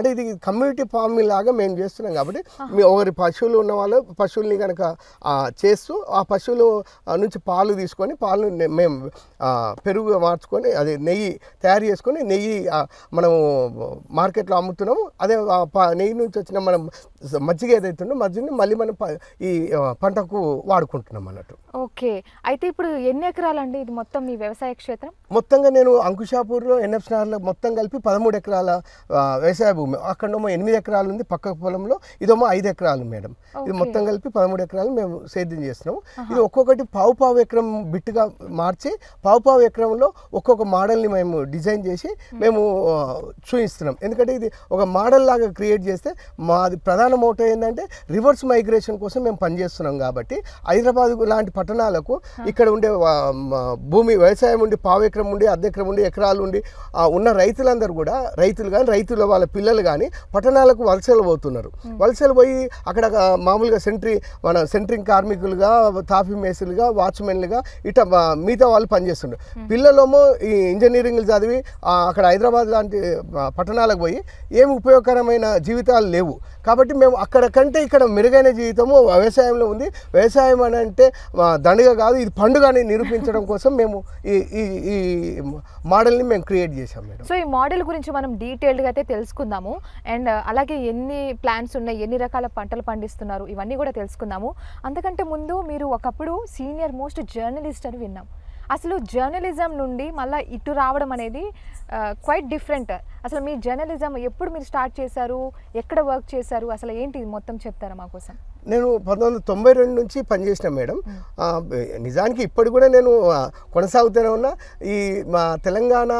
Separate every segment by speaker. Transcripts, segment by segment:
Speaker 1: అంటే ఇది community farming లాగా మేము చేస్తున్నాం కాబట్టి మీ ఒకరి పశువులు ఉన్న వాళ్ళు పశువుల్ని కనుక చేస్తూ ఆ పశువులు నుంచి పాలు తీసుకొని పాలు మేము పెరుగు మార్చుకొని అది నెయ్యి తయారు చేసుకొని నెయ్యి మనము మార్కెట్లో అమ్ముతున్నాము. అదే నెయ్యి నుంచి వచ్చిన మనం మజ్జిగ ఏదైతుందో మజ్జిగని మళ్ళీ మనం ఈ పంటకు వాడుకుంటున్నాం అన్నట్టు.
Speaker 2: ఓకే. అయితే ఇప్పుడు ఎన్ని ఎకరాలండి ఇది మొత్తం మీ వ్యవసాయ క్షేత్రం?
Speaker 1: మొత్తంగా నేను అంకుషాపూర్లో ఎన్ఎఫ్ స్టార్లో మొత్తం కలిపి పదమూడు ఎకరాల వ్యవసాయ భూమి. అక్కడేమో ఎనిమిది ఎకరాలు ఉంది పక్క పొలంలో. ఇదేమో ఐదు ఎకరాలు మేడం. ఇది. మొత్తం కలిపి పదమూడు ఎకరాలు మేము సేద్యం చేస్తున్నాము. ఇది ఒక్కొక్కటి పావు పావు ఎకరం బిట్టుగా మార్చి పావు పావు ఎకరంలో ఒక్కొక్క మోడల్ని మేము డిజైన్ చేసి మేము. చూపిస్తున్నాం. ఎందుకంటే ఇది ఒక మోడల్ లాగా క్రియేట్ చేస్తే మాది ప్రధాన మోటో ఏంటంటే రివర్స్ మైగ్రేషన్ కోసం మేము పనిచేస్తున్నాం కాబట్టి హైదరాబాద్ లాంటి పట్టణాలకు ఇక్కడ ఉండే భూమి వ్యవసాయం ఉండి పావు ఎకరం ఉండి అర్ధ ఎకరం ఉండి ఎకరాలు ఉండి ఉన్న రైతులందరూ కూడా రైతులు కానీ రైతుల వాళ్ళ పిల్లలు కానీ పట్టణాలకు వలసలు పోతున్నారు. వలసలు పోయి అక్కడ మామూలుగా సెంట్రీ మన సెంట్రింగ్ కార్మికులుగా తాఫీ మేసులుగా వాచ్మెన్లుగా ఇట మిగతా వాళ్ళు పనిచేస్తుండ్రు. పిల్లలేమో ఈ ఇంజనీరింగ్లు చదివి అక్కడ హైదరాబాద్ లాంటి పట్టణాలకు పోయి ఏమి ఉపయోగకరమైన జీవితాలు లేవు. కాబట్టి మేము అక్కడ కంటే ఇక్కడ మెరుగైన జీవితము వ్యవసాయంలో ఉంది. వ్యవసాయం అని అంటే దండగ కాదు ఇది పండుగ అని నిరూపించడం కోసం మేము ఈ ఈ ఈ మోడల్ని మేము క్రియేట్ చేశాం మేడం.
Speaker 2: సో ఈ మోడల్ గురించి మనం డీటెయిల్డ్గా అయితే తెలుసుకుందాము. అండ్ అలాగే ఎన్ని ప్లాన్స్ ఉన్నాయి ఎన్ని రకాల పంటలు పండిస్తున్నారు ఇవన్నీ కూడా తెలుసుకుందాము. అంతకంటే ముందు మీరు ఒకప్పుడు సీనియర్ మోస్ట్ జర్నలిస్ట్ అని విన్నాం. అసలు జర్నలిజం నుండి మళ్ళీ ఇటు రావడం అనేది క్వైట్ డిఫరెంట్ అసలు మీ జర్నలిజం ఎప్పుడు మీరు స్టార్ట్ చేశారు ఎక్కడ వర్క్ చేశారు అసలు ఏంటి ఇది మొత్తం చెప్తారా మా కోసం
Speaker 1: నేను పంతొమ్మిది వందల తొంభై రెండు నుంచి పనిచేసిన మేడం. నిజానికి ఇప్పటి కూడా నేను కొనసాగుతూనే ఉన్నా. ఈ మా తెలంగాణ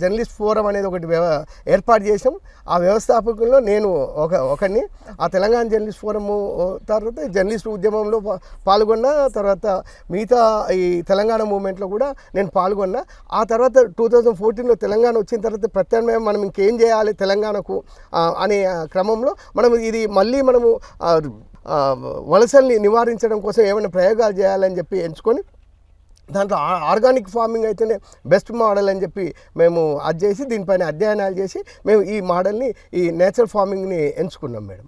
Speaker 1: జర్నలిస్ట్ ఫోరం అనేది ఒకటి వ్యవ ఏర్పాటు చేసాం ఆ వ్యవస్థాపకుల్లో నేను ఒక ఒకరిని ఆ తెలంగాణ జర్నలిస్ట్ ఫోరము తర్వాత జర్నలిస్ట్ ఉద్యమంలో పాల్గొన్న తర్వాత మిగతా ఈ తెలంగాణ మూమెంట్లో కూడా నేను పాల్గొన్నా. ఆ తర్వాత టూ థౌజండ్ ఫోర్టీన్లో తెలంగాణ వచ్చిన తర్వాత ప్రత్యామ్నాయం మనం ఇంకేం చేయాలి తెలంగాణకు అనే క్రమంలో మనం ఇది మళ్ళీ మనము వలసల్ని నివారించడం కోసం ఏమైనా ప్రయోగాలు చేయాలని చెప్పి ఎంచుకొని దాంట్లో ఆర్గానిక్ ఫార్మింగ్ అయితేనే బెస్ట్ మోడల్ అని చెప్పి మేము అది చేసి దీనిపైన అధ్యయనాలు చేసి మేము ఈ మోడల్ని ఈ నేచురల్ ఫార్మింగ్ని ఎంచుకున్నాం మేడం.